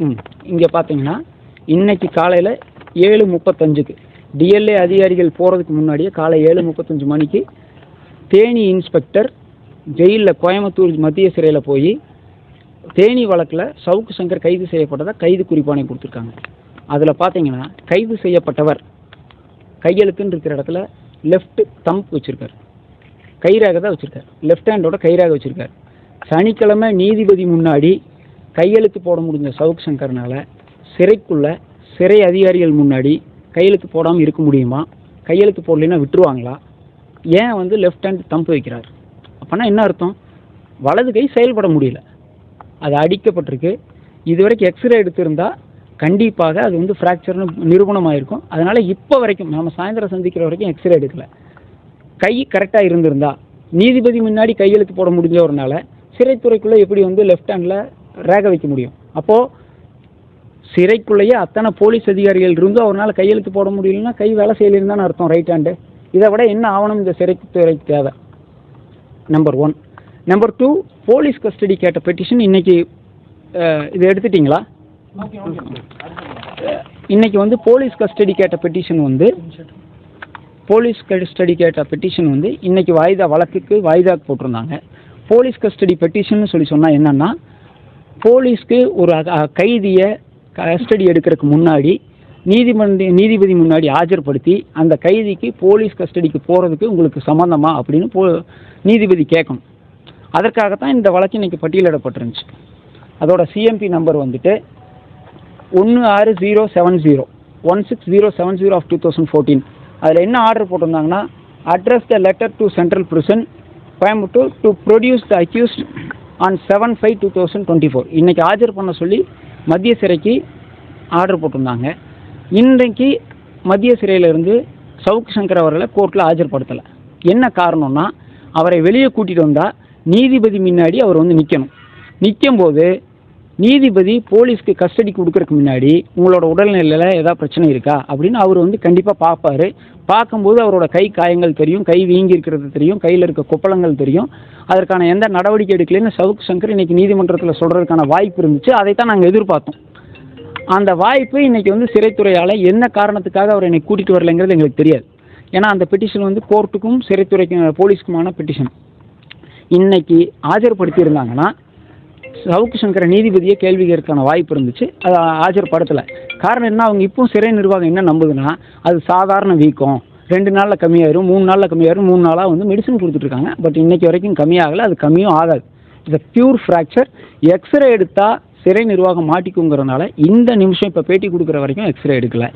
ம். இங்கே பார்த்தீங்கன்னா இன்னைக்கு காலையில் ஏழு முப்பத்தஞ்சுக்கு. டிஎல்ஏ அதிகாரிகள் போகிறதுக்கு முன்னாடியே காலை ஏழு முப்பத்தஞ்சு மணிக்கு தேனி இன்ஸ்பெக்டர் ஜெயிலில் கோயம்புத்தூர் மத்திய சிறையில் போய் தேனி வழக்கில் சவுக்கு சங்கர் கைது செய்யப்பட்டதாக கைது குறிப்பானை கொடுத்துருக்காங்க. அதில் பார்த்தீங்கன்னா கைது செய்யப்பட்டவர் கையெழுத்துன்னு இருக்கிற இடத்துல லெஃப்ட் தம்ப் வச்சுருக்கார். கைராக தான் வச்சுருக்கார். லெஃப்ட் ஹேண்டோட கைராக வச்சுருக்கார். சனிக்கிழமை நீதிபதி முன்னாடி கையெழுத்து போட முடிஞ்ச சவுக் சங்கர்னால சிறைக்குள்ள சிறை அதிகாரிகள் முன்னாடி கையெழுத்து போடாமல் இருக்க முடியுமா? கையெழுத்து போடலைன்னா விட்டுருவாங்களா? ஏன் வந்து லெஃப்ட் ஹேண்ட் தம்பு வைக்கிறார்? அப்போனா என்ன அர்த்தம்? வலது கை செயல்பட முடியல. அது அடிக்கப்பட்டிருக்கு. இதுவரைக்கும் எக்ஸ்ரே எடுத்திருந்தா கண்டிப்பாக அது வந்து ஃப்ராக்சர்னு நிரூபணமாயிருக்கும். அதனால் இப்போ வரைக்கும் நம்ம சாயந்தரம் சந்திக்கிற வரைக்கும் எக்ஸ்ரே எடுக்கல. கை கரெக்டாக இருந்திருந்தா நீதிபதி முன்னாடி கையெழுத்து போட முடிஞ்ச ஒருனால சிறைத்துறைக்குள்ளே எப்படி வந்து லெஃப்ட் ஹேண்டில் ரேக வைக்க முடியும். அப்போது சிறைக்குள்ளேயே அத்தனை போலீஸ் அதிகாரிகள் இருந்தும் அவரால் கையெழுத்து போட முடியலன்னா கை வேலை செய்யலிருந்தான்னு அர்த்தம் ரைட் ஹேண்டு இதை விட என்ன ஆவணம் இந்த சிறைத்துறைக்கு தேவை? Number one number two police custody கேட்ட பெட்டிஷன் இன்னைக்கு இது எடுத்துட்டிங்களா? இன்னைக்கு வந்து போலீஸ் கஸ்டடி கேட்ட பெட்டிஷன் வந்து போலீஸ் கஸ்டடி கேட்ட பெட்டிஷன் வந்து இன்னைக்கு வாய்தா வழக்குக்கு வாய்தாக்கு போட்டிருந்தாங்க. போலீஸ் கஸ்டடி பெட்டிஷன் சொல்லி சொன்னால் என்னன்னா போலீஸ்க்கு ஒரு கைதியை கஸ்டடி எடுக்கிறதுக்கு முன்னாடி நீதிமன்ற நீதிபதி முன்னாடி ஆஜர்படுத்தி அந்த கைதிக்கு போலீஸ் கஸ்டடிக்கு போகிறதுக்கு உங்களுக்கு சம்மந்தமா அப்படின்னு போ நீதிபதி கேட்கணும். அதற்காகத்தான் இந்த வழக்கு இன்னைக்கு பட்டியலிடப்பட்டிருந்துச்சு. அதோட சிஎம்பி நம்பர் வந்துட்டு ஒன்று ஆறு zero seven zero one six zero seven zero of two thousand fourteen. அதில் என்ன order போட்டிருந்தாங்கன்னா address the letter to central prison Coimbatore to produce the accused on seven five two thousand twenty four இன்றைக்கி ஆஜர் பண்ண சொல்லி மத்திய சிறைக்கு order போட்டிருந்தாங்க. இன்றைக்கு மத்திய சிறையிலிருந்து சவுக்கு சங்கர் அவர்களை கோர்ட்டில் ஆஜர்படுத்தலை என்ன காரணம்னா அவரை வெளியே கூட்டிகிட்டு வந்தால் நீதிபதி முன்னாடி அவர் வந்து நிற்கணும் நிற்கும்போது நீதிபதி போலீஸ்க்கு கஸ்டடி கொடுக்கறதுக்கு முன்னாடி உங்களோட உடல்நிலையில் ஏதாவது பிரச்சனை இருக்கா? அப்படின்னு அவர் வந்து கண்டிப்பாக பார்ப்பாரு. பார்க்கும்போது அவரோட கை காயங்கள் தெரியும் கை வீங்கி இருக்கிறது தெரியும் கையில் இருக்க கொப்பளங்கள் தெரியும். அதற்கான எந்த நடவடிக்கை எடுக்கலைன்னு சவுக் சங்கர் இன்னைக்கு நீதிமன்றத்தில் சொல்கிறதுக்கான வாய்ப்பு இருந்துச்சு. அதைத்தான் நாங்கள் எதிர்பார்த்தோம். அந்த வாய்ப்பு இன்னைக்கு வந்து சிறைத்துறையால் என்ன காரணத்துக்காக அவர் என்னை கூட்டிகிட்டு வரலைங்கிறது எங்களுக்கு தெரியாது. ஏன்னா அந்த பெட்டிஷன் வந்து கோர்ட்டுக்கும் சிறைத்துறைக்கும் போலீஸ்க்குமான பெட்டிஷன் இன்னைக்கு ஆஜர்படுத்தியிருந்தாங்கன்னா சவுக்கு சங்கர நீதிபதியை கேள்வி கேட்கறதுக்கான வாய்ப்பு இருந்துச்சு. அதை ஆஜர்படுத்தலை காரணம் என்ன? அவங்க இப்போவும் சிறை நிர்வாகம் என்ன நம்புதுன்னா அது சாதாரண வீக்கம். ரெண்டு நாளில் கம்மியாயிரும் மூணு நாளில் கம்மியாயிரும் மூணு நாளாக வந்து மெடிசன் கொடுத்துட்ருக்காங்க. பட் இன்றைக்கி வரைக்கும் கம்மியாகலை அது கம்மியும் ஆகாது. இது பியூர் ஃப்ராக்சர் எக்ஸ்ரே எடுத்தால் சிறை நிர்வாகம் மாட்டிக்குங்கிறனால இந்த நிமிஷம் இப்போ பேட்டி கொடுக்குற வரைக்கும் எக்ஸ்ரே எடுக்கலை.